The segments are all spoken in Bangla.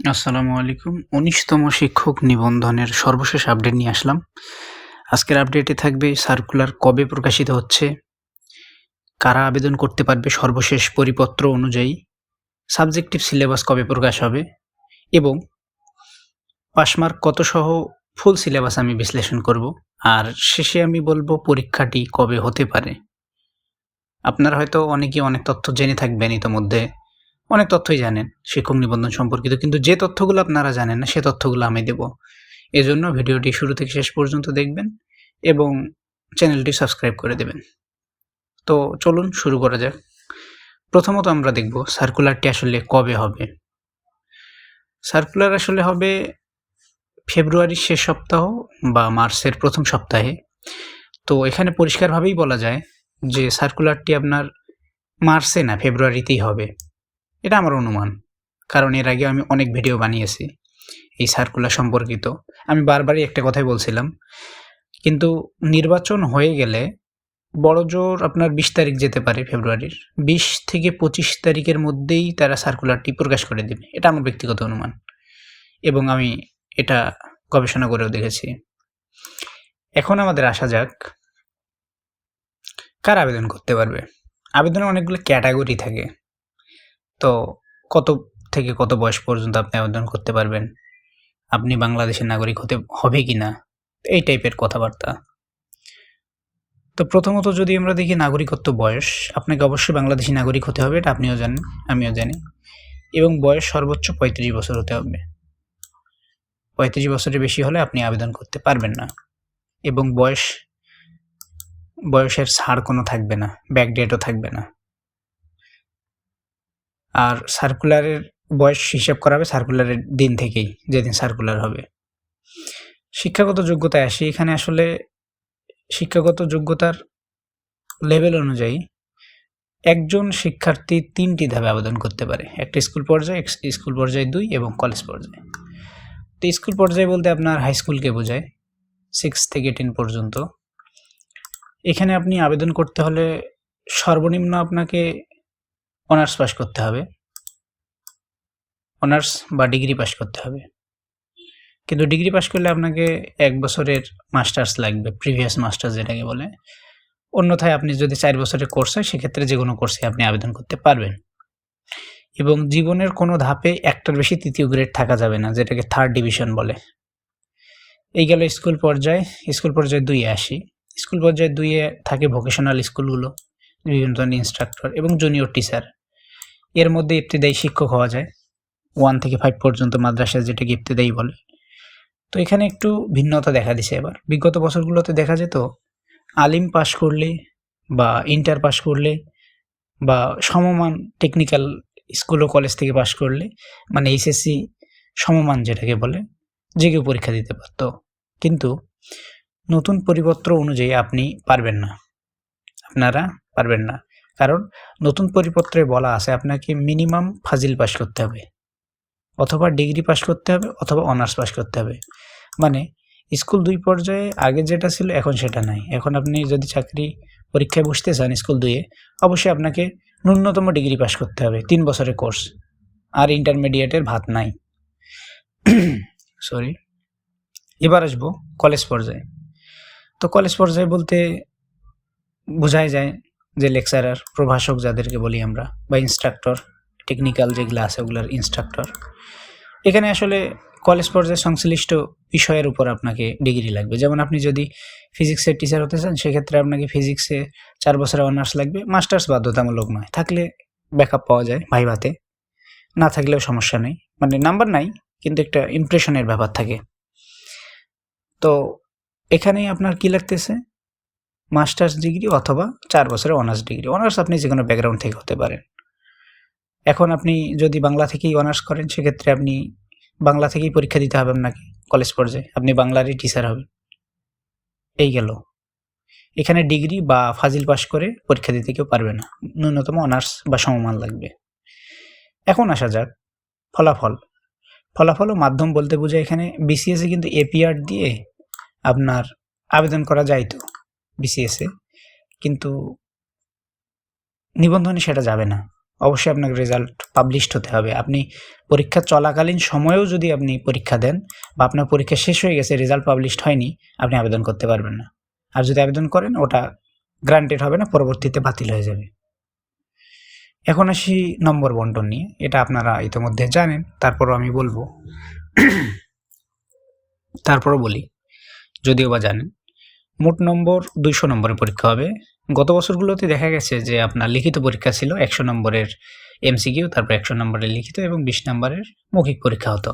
আসসালামু আলাইকুম। উনিশতম শিক্ষক নিবন্ধনের সর্বশেষ আপডেট নিয়ে আসলাম। আজকের আপডেটে থাকবে সার্কুলার কবে প্রকাশিত হচ্ছে, কারা আবেদন করতে পারবে সর্বশেষ পরিপত্র অনুযায়ী সাবজেক্টিভ সিলেবাস কবে প্রকাশ হবে এবং পাসমার্ক কত সহ ফুল সিলেবাস আমি বিশ্লেষণ করব। আর শেষে আমি বলব পরীক্ষাটি কবে হতে পারে। আপনারা হয়তো অনেকেই অনেক তথ্য জেনে থাকবেন ইতোমধ্যে। অনেক তথ্যই জানেন, শিক্ষক নিবন্ধন সম্পর্কিত, কিন্তু যে তথ্যগুলো আপনারা জানেন না, সে তথ্যগুলো আমি দেব। এজন্য ভিডিওটি শুরু থেকে শেষ পর্যন্ত দেখবেন এবং চ্যানেলটি সাবস্ক্রাইব করে দেবেন। তো চলুন শুরু করা যাক। প্রথমত আমরা দেখব সার্কুলারটি আসলে কবে হবে। সার্কুলার আসলে হবে ফেব্রুয়ারির শেষ সপ্তাহ বা মার্চের প্রথম সপ্তাহে। তো এখানে পরিষ্কারভাবেই বলা যায় যে সার্কুলারটি আপনার মার্চে না, ফেব্রুয়ারিতেই হবে। এটা আমার অনুমান। কারণ এর আগে আমি অনেক ভিডিও বানিয়েছি, এই সার্কুলার সম্পর্কিত। আমি বারবারই একটা কথাই বলছিলাম, কিন্তু নির্বাচন হয়ে গেলে বড় জোর আপনার বিশ তারিখ যেতে পারে ফেব্রুয়ারির। বিশ থেকে পঁচিশ তারিখের মধ্যেই তারা সার্কুলারটি প্রকাশ করে দেবে। এটা আমার ব্যক্তিগত অনুমান। এবং আমি এটা গবেষণা করেও দেখেছি। এখন আমাদের আসা যাক, কার আবেদন করতে পারবে? আবেদনের অনেকগুলো ক্যাটাগরি থাকে। তো কত থেকে কত বয়স পর্যন্ত আপনি আবেদন করতে পারবেন? আপনি বাংলাদেশের নাগরিক হতে, হবে কি না এই টাইপের কথাবার্তা। তো প্রথমত যদি আমরা দেখি নাগরিকত্ব বয়স, আপনাকে অবশ্যই বাংলাদেশি নাগরিক হতে হবে, এটা আপনিও জানেন, আমিও জানি। এবং বয়স সর্বোচ্চ পঁয়ত্রিশ বছর হতে হবে। পঁয়ত্রিশ বছরের বেশি হলে আপনি আবেদন করতে পারবেন না। এবং বয়স, বয়সের ছাড় কোনো থাকবে না ব্যাকডেটও থাকবে না। আর সার্কুলারের বয়স হিসাব করা হবে সার্কুলারের দিন থেকেই, যেদিন সার্কুলার হবে। শিক্ষাগত যোগ্যতায় আসি, এখানে আসলে শিক্ষাগত যোগ্যতার লেভেল অনুযায়ী একজন শিক্ষার্থী তিনটি ধাপে আবেদন করতে পারে, একটা স্কুল পর্যায়ে স্কুল পর্যায়ে দুই এবং কলেজ পর্যায়ে। তো স্কুল পর্যায়ে বলতে আপনার হাই স্কুলকে বোঝায় সিক্স থেকে টেন পর্যন্ত। এখানে আপনি আবেদন করতে হলে সর্বনিম্ন আপনাকে অনার্স পাস করতে হবে। অনার্স বা ডিগ্রি পাস করতে হবে। কিন্তু ডিগ্রি পাস করলে আপনাকে এক বছরের মাস্টার্স লাগবে, প্রিভিয়াস মাস্টার্স যেটাকে বলে। অন্যথায় আপনি যদি চার বছরের কোর্স হয়, সেক্ষেত্রে যে কোনো কোর্সে আপনি আবেদন করতে পারবেন। এবং জীবনের কোনো ধাপে একটার বেশি তৃতীয় গ্রেড থাকা যাবে না, যেটাকে থার্ড ডিভিশন বলে। এই গেল স্কুল পর্যায়ে। স্কুল পর্যায়ে দুইয়ে আসি। স্কুল পর্যায়ে দুইয়ে থাকে ভোকেশনাল স্কুলগুলো, বিভিন্ন ধরনের ইনস্ট্রাক্টর এবং জুনিয়র টিচার এর মধ্যে ইবতেদায়ী শিক্ষক হওয়া যায়। ওয়ান থেকে ফাইভ পর্যন্ত মাদ্রাসা যেটাকে ইবতেদায়ী বলে। তো এখানে একটু ভিন্নতা দেখা দিছে এবার। বিগত বছরগুলোতে দেখা যেত, আলিম পাশ করলে বা ইন্টার পাশ করলে বা সমমান টেকনিক্যাল স্কুল ও কলেজ থেকে পাশ করলে মানে এইচএসসি সমমান যেটাকে বলে যে কেউ পরীক্ষা দিতে পারতো। কিন্তু নতুন পরিপত্র অনুযায়ী আপনি পারবেন না। আপনারা পারবেন না। কারণ নতুন পরিপত্রে বলা আছে, আপনাকে মিনিমাম ফাজিল পাস করতে হবে। অথবা ডিগ্রি পাস করতে হবে অথবা অনার্স পাস করতে হবে। মানে স্কুল দুই পর্যায়ে আগে যেটা ছিল এখন সেটা নাই। এখন আপনি যদি চাকরি পরীক্ষায় বসতে চান স্কুল দুইয়ে, অবশ্যই আপনাকে ন্যূনতম ডিগ্রি পাস করতে হবে, তিন বছরের কোর্স। আর ইন্টারমিডিয়েটের ভাত নাই। সরি এবার আসব কলেজ পর্যায়ে। তো কলেজ পর্যায়ে বলতে বোঝাই যায় যে লেকচারার প্রভাষক যাদেরকে বলি আমরা, বা ইনস্ট্রাক্টর টেকনিক্যাল যেগুলো আছে, ওগুলোর ইনস্ট্রাক্টর এখানে আসলে কলেজ পর্যায়ে সংশ্লিষ্ট বিষয়ের উপর আপনাকে ডিগ্রি লাগবে। যেমন আপনি যদি ফিজিক্সের টিচার হতে চান, সেক্ষেত্রে আপনাকে ফিজিক্সে চার বছরের অনার্স লাগবে। মাস্টার্স বাধ্যতামূলক নয়, থাকলে ব্যাকআপ পাওয়া যায় ভাইভাতে। না থাকলেও সমস্যা নেই। মানে নাম্বার নাই, কিন্তু একটা ইমপ্রেশনের ব্যাপার থাকে। তো এখানে আপনার কি লাগতেছে? মাস্টার্স ডিগ্রি অথবা চার বছরের অনার্স ডিগ্রি অনার্স আপনি যে কোনো ব্যাকগ্রাউন্ড থেকে হতে পারেন। এখন আপনি যদি বাংলা থেকেই অনার্স করেন, সেক্ষেত্রে আপনি বাংলা থেকেই পরীক্ষা দিতে হবে আপনাকে কলেজ পর্যায়ে। আপনি বাংলারই টিচার হবেন। এই গেল। এখানে ডিগ্রি বা ফাজিল পাস করে পরীক্ষা দিতে কেউ পারবে না। ন্যূনতম অনার্স বা সমমান লাগবে। এখন আসা যাক ফলাফল। ফলাফল ও মাধ্যম বলতে বোঝায় এখানে বিসিএসে কিন্তু এপিআর দিয়ে আপনার আবেদন করা যাইতো বিসিএসে কিন্তু নিবন্ধনে সেটা যাবে না। অবশ্যই আপনাকে রেজাল্ট পাবলিশড হতে হবে। আপনি পরীক্ষা চলাকালীন সময়েও যদি আপনি পরীক্ষা দেন বা আপনার পরীক্ষা শেষ হয়ে গেছে রেজাল্ট পাবলিশড হয়নি, আপনি আবেদন করতে পারবেন না। আর যদি আবেদন করেন, ওটা গ্রান্টেড হবে না, পরবর্তীতে বাতিল হয়ে যাবে। এখন আসি নম্বর বন্টন নিয়ে। এটা আপনারা ইতিমধ্যে জানেন, তারপরও আমি বলব। তারপরও বলি, যদিও বা জানেন। মোট নম্বর দুইশো নম্বরের পরীক্ষা হবে। গত বছরগুলোতে দেখা গেছে যে আপনার লিখিত পরীক্ষা ছিল একশো নম্বরের এমসিকিউ, তারপর একশো নম্বরের লিখিত এবং বিশ নম্বরের মৌখিক পরীক্ষা হতো।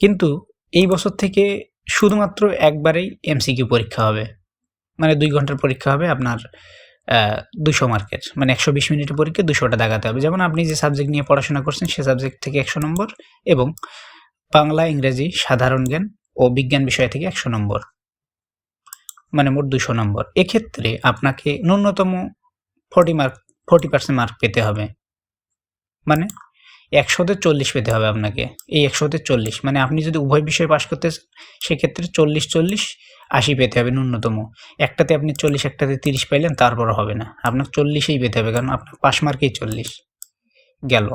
কিন্তু এই বছর থেকে শুধুমাত্র একবারেই এমসিকিউ পরীক্ষা হবে। মানে দুই ঘণ্টার পরীক্ষা হবে আপনার দুশো মার্কের। মানে একশো বিশ মিনিটের পরীক্ষা দুশোটা দাগাতে হবে। যেমন আপনি যে সাবজেক্ট নিয়ে পড়াশোনা করছেন, সে সাবজেক্ট থেকে একশো নম্বর এবং বাংলা, ইংরেজি, সাধারণ জ্ঞান ও বিজ্ঞান বিষয় থেকে একশো নম্বর। মানে মোট দুশো নম্বর। এক্ষেত্রে আপনাকে ন্যূনতম forty mark forty percent mark পেতে হবে। মানে একশোতে চল্লিশ পেতে হবে আপনাকে। এই একশোতে চল্লিশ। মানে আপনি যদি উভয় বিষয়ে পাশ করতে চান, সেক্ষেত্রে চল্লিশ চল্লিশ, আশি পেতে হবে ন্যূনতম। একটাতে আপনি চল্লিশ, একটাতে তিরিশ পাইলেন, তারপর হবে না। আপনার চল্লিশেই পেতে হবে, কারণ আপনার পাশ মার্কেই চল্লিশ। গেল।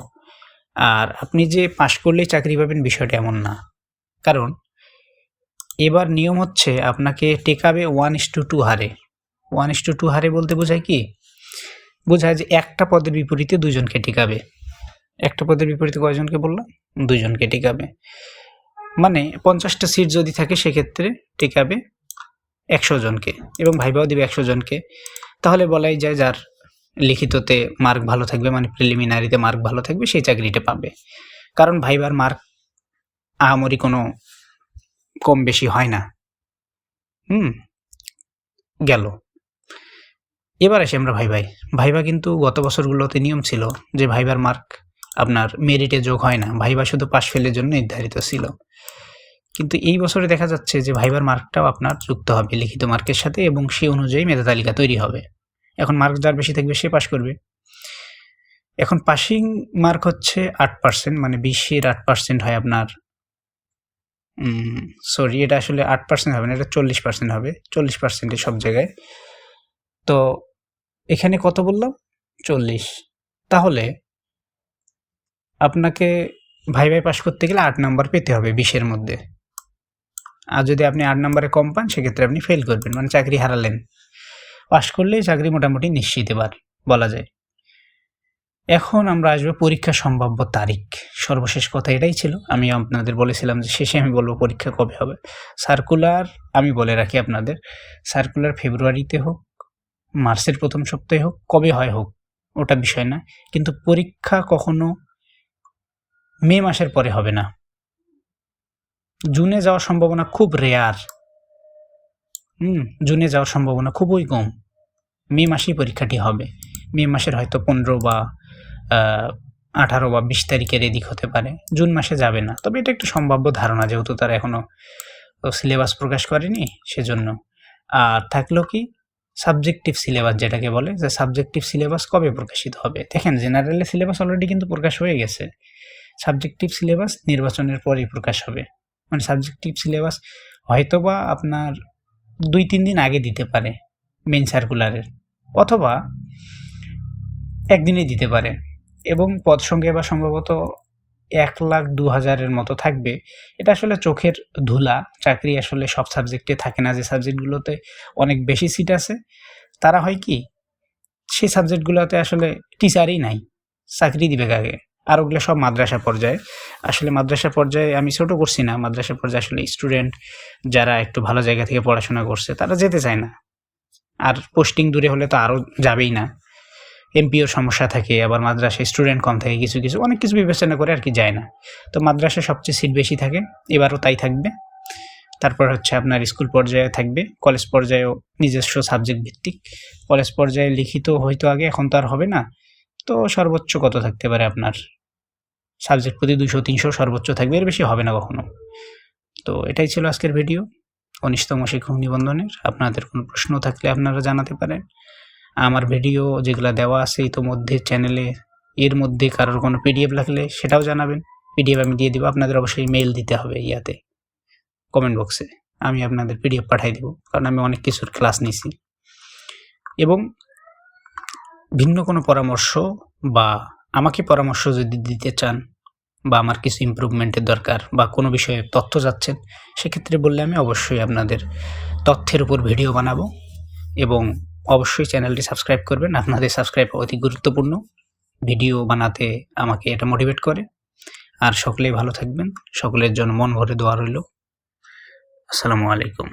আর আপনি যে পাশ করলেই চাকরি পাবেন, বিষয়টা এমন না। কারণ এবার নিয়ম হচ্ছে আপনাকে টেকাবে ওয়ান ইস টু টু হারে। ওয়ান ইস টু টু হারে বলতে বোঝায় কি? বোঝায় যে একটা পদের বিপরীতে দুজনকে টেকাবে। একটা পদের বিপরীতে কয়জনকে বললাম? দুজনকে টেকাবে। মানে পঞ্চাশটা সিট যদি থাকে সেক্ষেত্রে টেকাবে একশো জনকে এবং ভাইবাও দিবে একশো জনকে। তাহলে বলাই যায় যার লিখিততে মার্ক ভালো থাকবে মানে প্রিলিমিনারিতে মার্ক ভালো থাকবে, সেই চাকরিটা পাবে। কারণ ভাইবার মার্ক আহামরি কোনো কম বেশি হয় না। হুম, গেল। এবার আসি আমরা ভাই ভাই ভাইবা কিন্তু গত বছরগুলোতে নিয়ম ছিল যে ভাইবার মার্ক আপনার মেরিটে যোগ হয় না। ভাইবা শুধু পাশ ফেলের জন্য নির্ধারিত ছিল। কিন্তু এই বছরে দেখা যাচ্ছে যে ভাইবার মার্কটাও আপনার যুক্ত হবে লিখিত মার্কের সাথে এবং সেই অনুযায়ী মেধা তালিকা তৈরি হবে। এখন মার্ক যার বেশি থাকবে সে পাশ করবে। এখন পাসিং মার্ক হচ্ছে আট পার্সেন্ট মানে বিশের আট পার্সেন্ট হয় আপনার সরি এটা আসলে আট পার্সেন্ট হবে না, এটা চল্লিশ পার্সেন্ট হবে। চল্লিশ পার্সেন্টে সব জায়গায়। তো এখানে কত বললাম? চল্লিশ। তাহলে আপনাকে ভাই ভাই পাস করতে গেলে আট নাম্বার পেতে হবে বিশের মধ্যে। আর যদি আপনি আট নাম্বারে কম পান, সেক্ষেত্রে আপনি ফেল করবেন মানে চাকরি হারালেন। পাশ করলেই চাকরি মোটামুটি নিশ্চিত এবার, বলা যায়। এখন আমরা আসব পরীক্ষা সম্ভাব্য তারিখ। সর্বশেষ কথা এটাই ছিল। আমি আপনাদের বলেছিলাম যে শেষে আমি বলব পরীক্ষা কবে হবে। সার্কুলার আমি বলে রাখি আপনাদের, সার্কুলার ফেব্রুয়ারিতে হোক, মার্চের প্রথম সপ্তাহে হোক, কবে হয় হোক, ওটা বিষয় না। কিন্তু পরীক্ষা কখনো মে মাসের পরে হবে না। জুনে যাওয়ার সম্ভাবনা খুব রেয়ার হুম, জুনে যাওয়ার সম্ভাবনা খুবই কম। মে মাসেই পরীক্ষাটি হবে। মে মাসের হয়তো পনেরো বা আঠারো বা বিশ তারিখের এদিক হতে পারে। জুন মাসে যাবে না। তবে এটা একটু সম্ভাব্য ধারণা, যেহেতু তারা এখনও সিলেবাস প্রকাশ করেনি, সেজন্য। আর থাকল কি সাবজেক্টিভ সিলেবাস যেটাকে বলে, যে সাবজেক্টিভ সিলেবাস কবে প্রকাশিত হবে? দেখেন জেনারেলের সিলেবাস অলরেডি কিন্তু প্রকাশ হয়ে গেছে। সাবজেক্টিভ সিলেবাস নির্বাচনের পরেই প্রকাশ হবে। মানে সাবজেক্টিভ সিলেবাস হয়তো বা আপনার দুই, তিন দিন আগে দিতে পারে মেন সার্কুলারের অথবা একদিনে দিতে পারে। এবং পদ সংখ্যা বা সম্ভবত এক লাখ দু হাজারের মতো থাকবে। এটা আসলে চোখের ধুলা। চাকরি আসলে সব সাবজেক্টে থাকে না। যে সাবজেক্টগুলোতে অনেক বেশি সিট আছে, তারা হয় কি, সেই সাবজেক্টগুলোতে আসলে টিচারই নাই, চাকরি দিবে কাকে? আর ওগুলো সব মাদ্রাসা পর্যায়ে। আসলে মাদ্রাসা পর্যায়ে আমি ছোট করছি না। মাদ্রাসা পর্যায়ে আসলে স্টুডেন্ট যারা একটু ভালো জায়গা থেকে পড়াশোনা করছে, তারা যেতে চায় না। আর পোস্টিং দূরে হলে তো আরও যাবেই না। এমপিওর সমস্যা থাকে, আবার মাদ্রাসায় স্টুডেন্ট কম থাকে, কিছু কিছু, অনেক কিছু বিবেচনা করে আর কি যায় না। তো মাদ্রাসায় সবচেয়ে সিট বেশি থাকে, এবারও তাই থাকবে। তারপর হচ্ছে আপনার স্কুল পর্যায়ে থাকবে কলেজ পর্যায়েও নিজস্ব সাবজেক্ট ভিত্তিক। কলেজ পর্যায়ে লিখিত হয়তো আগে, এখন তো আর হবে না। তো সর্বোচ্চ কত থাকতে পারে আপনার? সাবজেক্ট প্রতি দুশো তিনশো সর্বোচ্চ থাকবে, এর বেশি হবে না কখনো। তো এটাই ছিল আজকের ভিডিও উনিশতম শিক্ষক নিবন্ধনের, আপনাদের কোনো প্রশ্ন থাকলে আপনারা জানাতে পারেন। আমার ভিডিও যেগুলো দেওয়া আছে ইতোমধ্যে চ্যানেলে এর মধ্যে কারোর কোনো পিডিএফ লাগলে সেটাও জানাবেন। পিডিএফ আমি দিয়ে দেবো, আপনাদের অবশ্যই মেইল দিতে হবে ইয়াতে। কমেন্ট বক্সে আমি আপনাদের পিডিএফ পাঠাই দেবো, কারণ আমি অনেক কিছুর ক্লাস নিছি। এবং ভিন্ন কোনো পরামর্শ বা আমাকে পরামর্শ যদি দিতে চান বা আমার কিছু ইমপ্রুভমেন্টের দরকার বা কোনো বিষয়ে তথ্য যাচ্ছেন, সেক্ষেত্রে বললে আমি অবশ্যই আপনাদের তথ্যের উপর ভিডিও বানাবো এবং অবশ্যই চ্যানেলটি সাবস্ক্রাইব করবেন। আপনাদের সাবস্ক্রাইব অতি গুরুত্বপূর্ণ। ভিডিও বানাতে আমাকে এটা মোটিভেট করে। আর সকলেই ভালো থাকবেন। সকলের জন্য মন ভরে দোয়া রইল। আসসালামু আলাইকুম।